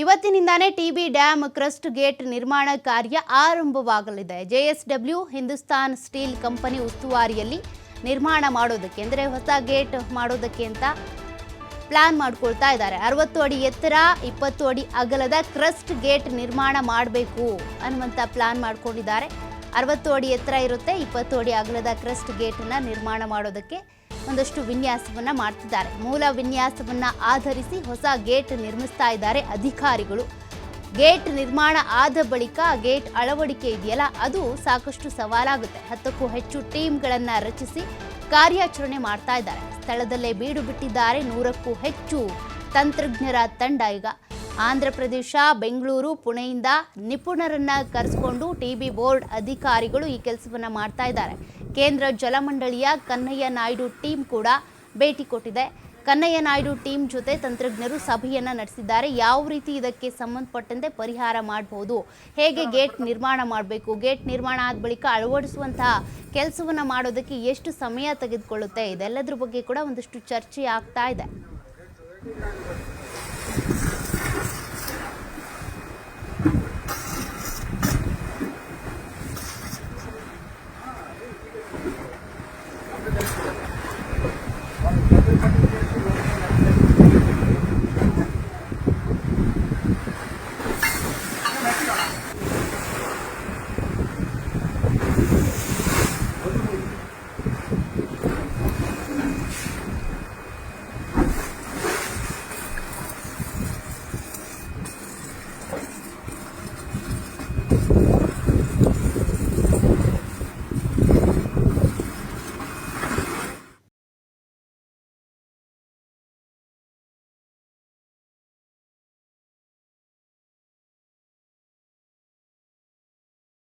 ಇವತ್ತಿನಿಂದಾನೇ TB dam crust gate ನಿರ್ಮಾಣ ಕಾರ್ಯ ಆರಂಭವಾಗಲಿದೆ. J S W Hindustan steel company ಉಸ್ತುವಾರಿಯಲ್ಲಿ ನಿರ್ಮಾಣ ಮಾಡೋದಕ್ಕೆ, ಅಂದರೆ ಹೊಸ ಗೇಟ್ ಮಾಡೋದಕ್ಕೆ ಅಂತ ಪ್ಲಾನ್ ಮಾಡ್ಕೊಳ್ತಾ ಇದ್ದಾರೆ. ಅರವತ್ತು ಅಡಿ ಎತ್ತರ, ಇಪ್ಪತ್ತು ಅಡಿ ಅಗಲದ ಕ್ರಸ್ಟ್ ಗೇಟ್ ನಿರ್ಮಾಣ ಮಾಡಬೇಕು ಅನ್ನುವಂಥ ಪ್ಲಾನ್ ಮಾಡ್ಕೊಂಡಿದ್ದಾರೆ. ಅರವತ್ತು ಅಡಿ ಎತ್ತರ ಇರುತ್ತೆ, ಇಪ್ಪತ್ತು ಅಡಿ ಅಗಲದ ಕ್ರಸ್ಟ್ ಗೇಟನ್ನು ನಿರ್ಮಾಣ ಮಾಡೋದಕ್ಕೆ ಒಂದಷ್ಟು ವಿನ್ಯಾಸವನ್ನ ಮಾಡ್ತಿದ್ದಾರೆ. ಮೂಲ ವಿನ್ಯಾಸವನ್ನ ಆಧರಿಸಿ ಹೊಸ ಗೇಟ್ ನಿರ್ಮಿಸ್ತಾ ಇದ್ದಾರೆ ಅಧಿಕಾರಿಗಳು. ಗೇಟ್ ನಿರ್ಮಾಣ ಆದ ಬಳಿಕ ಗೇಟ್ ಅಳವಡಿಕೆ ಇದೆಯಲ್ಲ, ಅದು ಸಾಕಷ್ಟು ಸವಾಲಾಗುತ್ತೆ. ಹತ್ತಕ್ಕೂ ಹೆಚ್ಚು ಟೀಮ್ಗಳನ್ನು ರಚಿಸಿ ಕಾರ್ಯಾಚರಣೆ ಮಾಡ್ತಾ ಇದ್ದಾರೆ. ಸ್ಥಳದಲ್ಲೇ ಬೀಡು ಬಿಟ್ಟಿದ್ದಾರೆ ನೂರಕ್ಕೂ ಹೆಚ್ಚು ತಂತ್ರಜ್ಞರ ತಂಡ ಈಗ. ಆಂಧ್ರ ಪ್ರದೇಶ, ಬೆಂಗಳೂರು, ಪುಣೆಯಿಂದ ನಿಪುಣರನ್ನ ಕರೆಸಿಕೊಂಡು ಟಿಬಿ ಬೋರ್ಡ್ ಅಧಿಕಾರಿಗಳು ಈ ಕೆಲಸವನ್ನ ಮಾಡ್ತಾ ಇದ್ದಾರೆ. ಕೇಂದ್ರ ಜಲಮಂಡಳಿಯ ಕನ್ನಯ್ಯ ನಾಯ್ಡು ಟೀಮ್ ಕೂಡ ಭೇಟಿ ಕೊಟ್ಟಿದೆ. ಕನ್ನಯ್ಯ ನಾಯ್ಡು ಟೀಮ್ ಜೊತೆ ತಂತ್ರಜ್ಞರು ಸಭೆಯನ್ನ ನಡೆಸಿದ್ದಾರೆ. ಯಾವ ರೀತಿ ಇದಕ್ಕೆ ಸಂಬಂಧಪಟ್ಟಂತೆ ಪರಿಹಾರ ಮಾಡಬಹುದು ಹೇಗೆ ಗೇಟ್ ನಿರ್ಮಾಣ ಮಾಡಬೇಕು? ಗೇಟ್ ನಿರ್ಮಾಣ ಆದ ಬಳಿಕ ಅಳವಡಿಸುವಂತಹ ಕೆಲಸವನ್ನ ಮಾಡೋದಕ್ಕೆ ಎಷ್ಟು ಸಮಯ ತೆಗೆದುಕೊಳ್ಳುತ್ತೆ? ಇದೆಲ್ಲದರ ಬಗ್ಗೆ ಕೂಡ ಒಂದಷ್ಟು ಚರ್ಚೆ ಆಗ್ತಾ ಇದೆ.